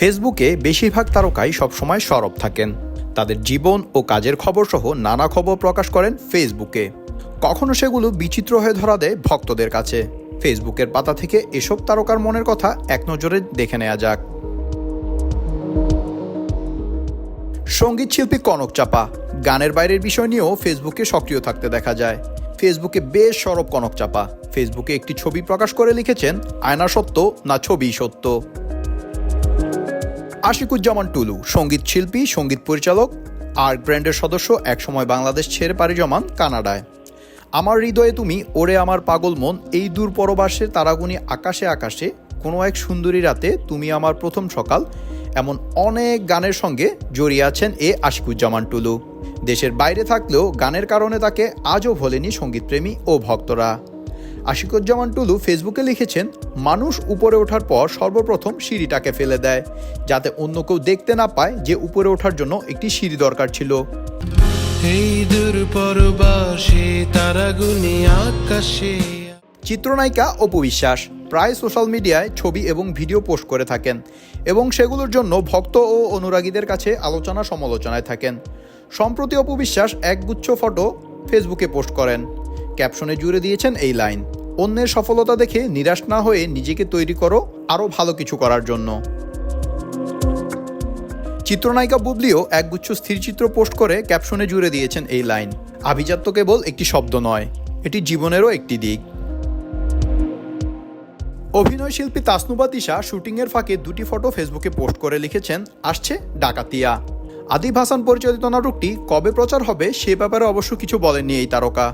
ফেসবুকে বেশিরভাগ তারকাই সবসময় সরব থাকেন। তাদের জীবন ও কাজের খবর সহ নানা খবর প্রকাশ করেন ফেসবুকে। কখনো সেগুলো বিচিত্র হয়ে ধরা দেয় ভক্তদের কাছে। ফেসবুকের পাতা থেকে এসব তারকার মনের কথা এক নজরে দেখে নেওয়া যাক। সংগীত শিল্পী কনক চাপা, গানের বাইরের বিষয় নিয়েও ফেসবুকে সক্রিয় থাকতে দেখা যায়। ফেসবুকে বেশ সরব কনক চাপা। ফেসবুকে একটি ছবি প্রকাশ করে লিখেছেন, আয়না সত্য না ছবি সত্য। আশিকুজ্জামান টুলু, সংগীত শিল্পী, সংগীত পরিচালক, আর ব্র্যান্ডের সদস্য একসময় বাংলাদেশ ছেড়ে পাড়ি জমান কানাডায়। আমার হৃদয়ে তুমি, ওরে আমার পাগল মন, এই দূর পরবাসের তারাগুনি আকাশে আকাশে, কোনো এক সুন্দরী রাতে তুমি আমার প্রথম সকাল, এমন অনেক গানের সঙ্গে জড়িয়ে আছেন এ আশিকুজ্জামান টুলু। দেশের বাইরে থাকলেও গানের কারণে তাকে আজও ভোলেনি সঙ্গীতপ্রেমী ও ভক্তরা। আশিকুজ্জামান টুলু ফেসবুকে লিখেছেন মানুষ উপরে ওঠার পর সর্বপ্রথম সিঁড়িটাকে ফেলে দেয় যাতে অন্য কেউ দেখতে না পায় যে উপরে ওঠার জন্য একটি সিঁড়ি দরকার ছিল। এই দূর তারাগুনি আকাশে চিত্রনায়িকা অপু বিশ্বাস প্রায় সোশ্যাল মিডিয়ায় ছবি এবং ভিডিও পোস্ট করে থাকেন এবং সেগুলোর জন্য ভক্ত ও অনুরাগীদের কাছে আলোচনা সমালোচনায় থাকেন। সম্প্রতি অপু বিশ্বাস একগুচ্ছ ফটো ফেসবুকে পোস্ট করেন। ক্যাপশনে জুড়ে দিয়েছেন এই লাইন অন্যের সফলতা দেখে নিরাশ না হয়ে নিজেকে তৈরি করো আরও ভালো কিছু করার জন্য। চিত্রনায়িকা বুবলিও একগুচ্ছ স্থিরচিত্র পোস্ট করে ক্যাপশনে জুড়ে দিয়েছেন এই লাইন। আভিজাত্য কেবল একটি শব্দ নয়, এটি জীবনেরও একটি দিক। অভিনয় শিল্পী তাসনুবা তিশা শুটিংয়ের ফাঁকে দুটি ফটো ফেসবুকে পোস্ট করে লিখেছেন, আসছে ডাকাতিয়া। আদিব হাসান পরিচালিত নাটকটি কবে প্রচার হবে সে ব্যাপারে অবশ্য কিছু বলেননি এই তারকা।